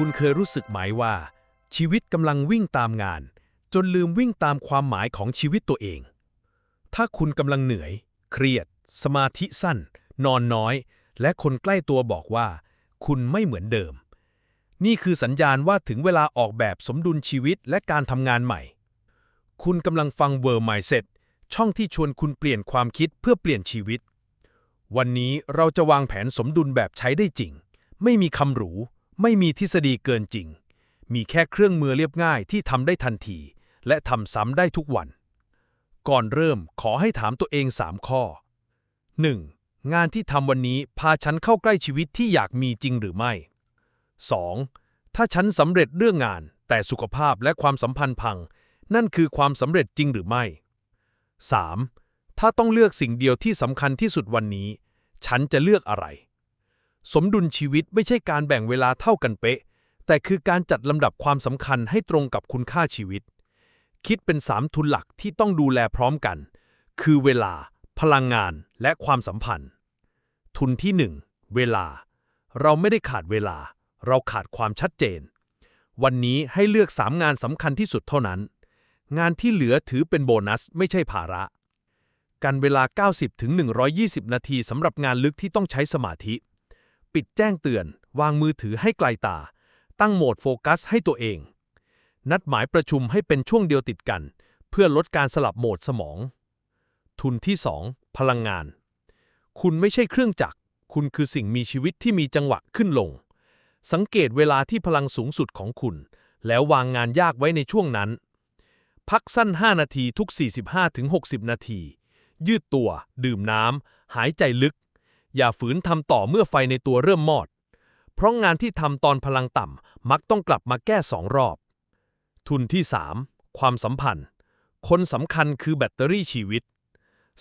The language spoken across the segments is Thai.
คุณเคยรู้สึกไหมว่า ชีวิตกำลังวิ่งตามงาน จนลืมวิ่งตามความหมายของชีวิตตัวเอง ถ้าคุณกำลังเหนื่อย เครียด สมาธิสั้น นอนน้อย และคนใกล้ตัวบอกว่า คุณไม่เหมือนเดิม นี่คือสัญญาณว่าถึงเวลาออกแบบสมดุลชีวิตและการทำงานใหม่ คุณกำลังฟัง World Mindset ช่องที่ชวนคุณเปลี่ยนความคิดเพื่อเปลี่ยนชีวิต วันนี้เราจะวางแผนสมดุลแบบใช้ได้จริง ไม่มีคำหรู ไม่มีทฤษฎีเกินจริง มีแค่เครื่องมือเรียบง่ายที่ทำได้ทันที และทำซ้ำได้ทุกวัน ก่อนเริ่มขอให้ถามตัวเอง 3 ข้อ 1. งานที่ทำวันนี้พาฉันเข้าใกล้ชีวิตที่อยากมีจริงหรือไม่ 2. ถ้าฉันสำเร็จเรื่องงาน แต่สุขภาพและความสัมพันธ์พัง นั่นคือความสำเร็จจริงหรือไม่ 3. ถ้าต้องเลือกสิ่งเดียวที่สำคัญที่สุดวันนี้ ฉันจะเลือกอะไร สมดุลชีวิตไม่ใช่การแบ่งเวลาเท่ากันเป๊ะ แต่คือการจัดลำดับความสำคัญให้ตรงกับคุณค่าชีวิต คิดเป็นสามทุนหลักที่ต้องดูแลพร้อมกัน คือเวลา พลังงาน และความสัมพันธ์ ทุนที่หนึ่งเวลา เราไม่ได้ขาดเวลา เราขาดความชัดเจน วันนี้ให้เลือกสามงานสำคัญที่สุดเท่านั้น งานที่เหลือถือเป็นโบนัสไม่ใช่ภาระกันเวลา 90ถึง120 นาทีสำหรับงานลึกที่ต้องใช้สมาธิ ปิดแจ้งเตือน วางมือถือให้ไกลตา ตั้งโหมดโฟกัสให้ตัวเอง นัดหมายประชุมให้เป็นช่วงเดียวติดกัน เพื่อลดการสลับโหมดสมอง ทุนที่ 2 พลังงาน คุณไม่ใช่เครื่องจักร คุณคือสิ่งมีชีวิตที่มีจังหวะขึ้นลง สังเกตเวลาที่พลังสูงสุดของคุณ แล้ววางงานยากไว้ในช่วงนั้น พักสั้น 5 นาทีทุก 45-60 นาที ยืดตัว ดื่มน้ำหายใจลึก อย่าฝืนทำต่อเมื่อไฟในตัวเริ่มมอด เพราะงานที่ทำตอนพลังต่ำมักต้องกลับมาแก้สองรอบ ทุนที่ 3 ความสัมพันธ์ คนสำคัญคือแบตเตอรี่ชีวิต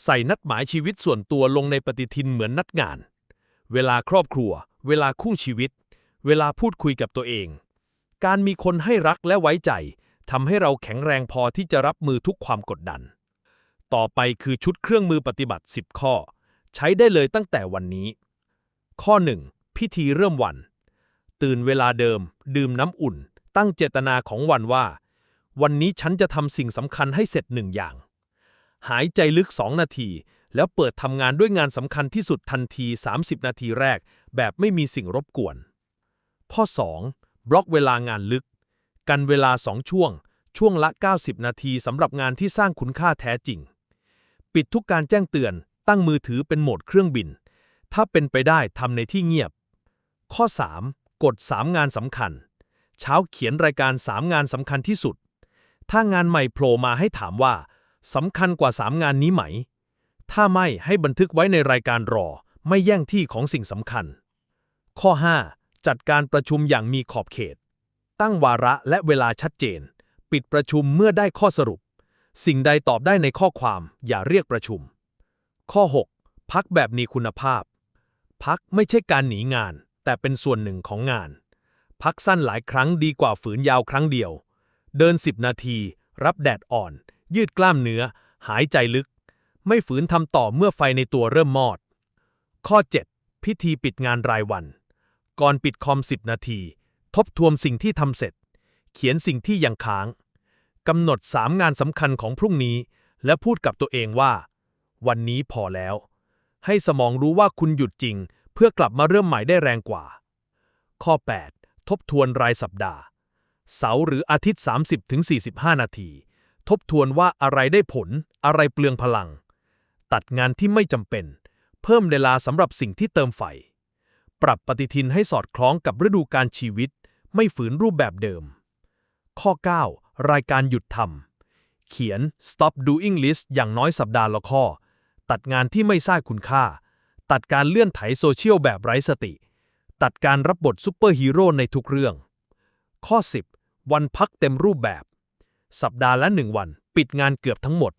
ใส่นัดหมายชีวิตส่วนตัวลงในปฏิทินเหมือนนัดงาน เวลาครอบครัว เวลาคู่ชีวิต เวลาพูดคุยกับตัวเอง การมีคนให้รักและไว้ใจทำให้เราแข็งแรงพอที่จะรับมือทุกความกดดัน ต่อไปคือชุดเครื่องมือปฏิบัติ 10 ข้อ ใช้ได้เลยตั้งแต่วันนี้ ข้อ 1. พิธีเริ่มวัน ตื่นเวลาเดิม ดื่มน้ำอุ่น ตั้งเจตนาของวันว่า วันนี้ฉันจะทำสิ่งสำคัญให้เสร็จหนึ่งอย่าง หายใจลึก 2 นาที แล้วเปิดทำงานด้วยงานสำคัญที่สุดทันที 30 นาทีแรก แบบไม่มีสิ่งรบกวน ข้อ 2. บล็อกเวลางานลึก กันเวลา 2 ช่วง ช่วงละ 90 นาทีสำหรับงานที่สร้างคุณค่าแท้จริง ปิดทุกการแจ้งเตือน ตั้งมือถือเป็นโหมดเครื่องบิน ถ้าเป็นไปได้ทำในที่เงียบ ข้อ 3. กด 3 งานสำคัญ เช้าเขียนรายการ 3 งานสำคัญที่สุด ถ้างานใหม่โผล่มาให้ถามว่าสำคัญกว่า 3 งานนี้ไหม ถ้าไม่ให้บันทึกไว้ในรายการรอ ไม่แย่งที่ของสิ่งสำคัญ ข้อ 5. จัดการประชุมอย่างมีขอบเขต ตั้งวาระและเวลาชัดเจน ปิดประชุมเมื่อได้ข้อสรุป สิ่งใดตอบได้ในข้อความ อย่าเรียกประชุม ข้อ 6. พักแบบมีคุณภาพ พักไม่ใช่การหนีงาน แต่เป็นส่วนหนึ่งของงาน พักสั้นหลายครั้งดีกว่าฝืนยาวครั้งเดียว เดิน 10 นาที รับแดดอ่อน ยืดกล้ามเนื้อ หายใจลึก ไม่ฝืนทำต่อเมื่อไฟในตัวเริ่มมอด ข้อ 7. พิธีปิดงานรายวัน ก่อนปิดคอม 10 นาที ทบทวนสิ่งที่ทำเสร็จ เขียนสิ่งที่ยังค้างกำหนด 3 งานสำคัญของพรุ่งนี้ และพูดกับตัวเองว่า วันนี้พอแล้ว ให้สมองรู้ว่าคุณหยุดจริง เพื่อกลับมาเริ่มใหม่ได้แรงกว่า ข้อ 8. ทบทวนรายสัปดาห์ เสาร์หรืออาทิตย์ 30-45 นาที ทบทวนว่าอะไรได้ผล อะไรเปลืองพลัง ตัดงานที่ไม่จำเป็น เพิ่มเวลาสำหรับสิ่งที่เติมไฟ ปรับปฏิทินให้สอดคล้องกับฤดูการชีวิต ไม่ฝืนรูปแบบเดิม ข้อ 9 รายการหยุดทำเขียน stop doing list อย่างน้อยสัปดาห์ละข้อ ตัดงานที่ไม่สร้างคุณค่า ตัดการเลื่อนไถโซเชียลแบบไร้สติ ตัดการรับบทซูเปอร์ฮีโร่ในทุกเรื่อง ข้อ 10 วันพักเต็มรูปแบบ สัปดาห์ละหนึ่งวัน ปิดงานเกือบทั้งหมด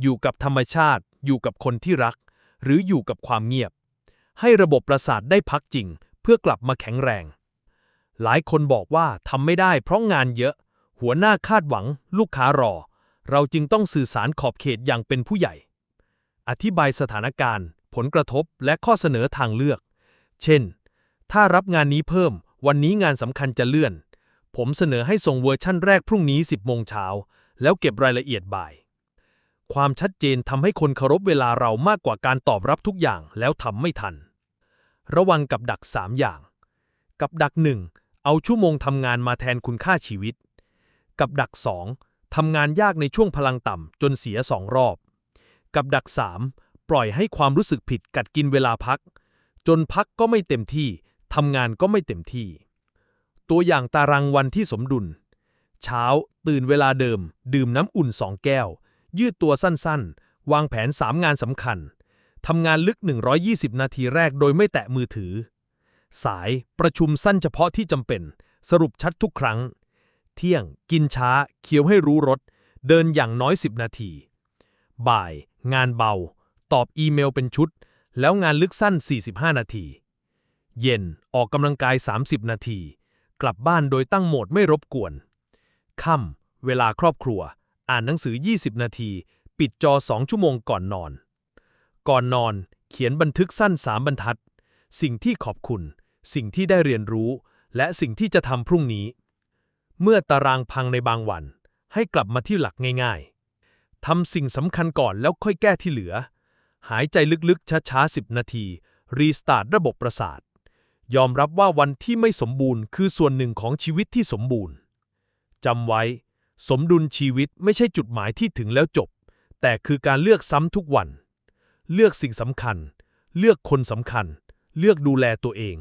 อยู่กับธรรมชาติ อยู่กับคนที่รัก หรืออยู่กับความเงียบ ให้ระบบประสาทได้พักจริง เพื่อกลับมาแข็งแรง หลายคนบอกว่าทำไม่ได้เพราะงานเยอะ หัวหน้าคาดหวัง ลูกค้ารอ เราจึงต้องสื่อสารขอบเขตอย่างเป็นผู้ใหญ่ อธิบายสถานการณ์ ผลกระทบและข้อเสนอทางเลือก เช่น ถ้ารับงานนี้เพิ่ม วันนี้งานสำคัญจะเลื่อน ผมเสนอให้ส่งเวอร์ชั่นแรกพรุ่งนี้ 10โมงเช้า แล้วเก็บรายละเอียดบ่าย ความชัดเจนทำให้คนเคารพเวลาเรามากกว่าการตอบรับทุกอย่างแล้วทำไม่ทัน ระวังกับดัก 3 อย่าง กับดัก 1 เอาชั่วโมงทำงานมาแทนคุณค่าชีวิต กับดัก 2ทำงานยากในช่วงพลังต่ำจนเสียสองรอบ กับดัก 3 ปล่อยให้ความรู้สึกผิดกัดกินเวลาพัก จนพักก็ไม่เต็มที่ทำงานก็ไม่เต็มที่ ตัวอย่างตารางวันที่สมดุล เช้า ตื่นเวลาเดิม ดื่มน้ำอุ่นสองแก้ว ยืดตัวสั้นๆ วางแผน 3 งานสำคัญทำงานลึก 120 นาทีแรกโดยไม่แตะมือถือ สายประชุมสั้นเฉพาะที่จำเป็น สรุปชัดทุกครั้ง เที่ยง กินช้า เคี้ยวให้รู้รส เดินอย่างน้อย 10 นาที บ่าย งานเบา ตอบอีเมลเป็นชุด แล้วงานลึกสั้น 45 นาที เย็นออกกำลังกาย 30 นาที กลับบ้านโดยตั้งโหมดไม่รบกวน ค่ำเวลาครอบครัว อ่านหนังสือ 20 นาที ปิดจอ 2 ชั่วโมงก่อนนอน ก่อนนอนเขียนบันทึกสั้น 3 บรรทัด สิ่งที่ขอบคุณ สิ่งที่ได้เรียนรู้ และสิ่งที่จะทำพรุ่งนี้ เมื่อตารางพังในบางวัน ให้กลับมาที่หลักง่ายๆ ทำสิ่งสำคัญก่อนแล้วค่อยแก้ที่เหลือ หายใจลึกๆช้าๆ10นาที รีสตาร์ทระบบประสาท ยอมรับว่าวันที่ไม่สมบูรณ์คือส่วนหนึ่งของชีวิตที่สมบูรณ์จำไว้ สมดุลชีวิตไม่ใช่จุดหมายที่ถึงแล้วจบ แต่คือการเลือกซ้ำทุกวัน เลือกสิ่งสำคัญ เลือกคนสำคัญ เลือกดูแลตัวเอง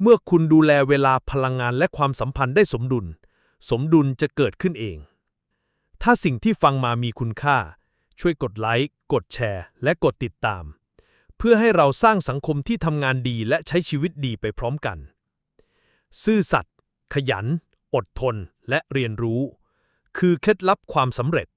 เมื่อคุณดูแลเวลาพลังงานและความสัมพันธ์ได้สมดุล สมดุลจะเกิดขึ้นเอง ถ้าสิ่งที่ฟังมามีคุณค่า ช่วยกดไลค์ กดแชร์ และกดติดตาม เพื่อให้เราสร้างสังคมที่ทำงานดีและใช้ชีวิตดีไปพร้อมกัน ซื่อสัตย์ขยัน อดทน และเรียนรู้ คือเคล็ดลับความสำเร็จ